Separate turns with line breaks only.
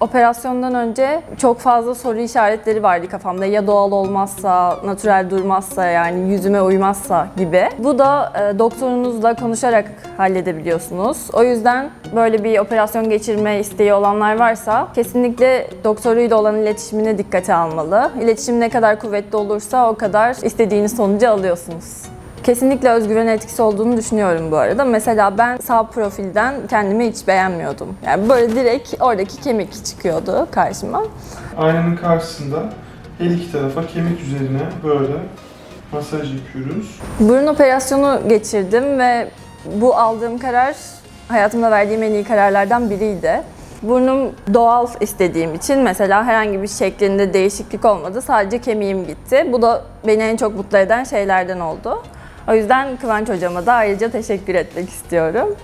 Operasyondan önce çok fazla soru işaretleri vardı kafamda. Ya doğal olmazsa, natürel durmazsa yani yüzüme uymazsa gibi. Bu da e, doktorunuzla konuşarak halledebiliyorsunuz. O yüzden böyle bir operasyon geçirme isteği olanlar varsa kesinlikle doktoruyla olan iletişimine dikkate almalı. İletişim ne kadar kuvvetli olursa o kadar istediğiniz sonucu alıyorsunuz. Kesinlikle özgüven etkisi olduğunu düşünüyorum bu arada. Mesela ben sağ profilden kendimi hiç beğenmiyordum. Yani böyle direkt oradaki kemik çıkıyordu karşıma.
Aynanın karşısında her iki tarafa kemik üzerine böyle masaj yapıyoruz.
Burun operasyonu geçirdim ve bu aldığım karar hayatımda verdiğim en iyi kararlardan biriydi. Burnum doğal istediğim için mesela herhangi bir şeklinde değişiklik olmadı. Sadece kemiğim gitti. Bu da beni en çok mutlu eden şeylerden oldu. O yüzden Kıvanç hocama da ayrıca teşekkür etmek istiyorum.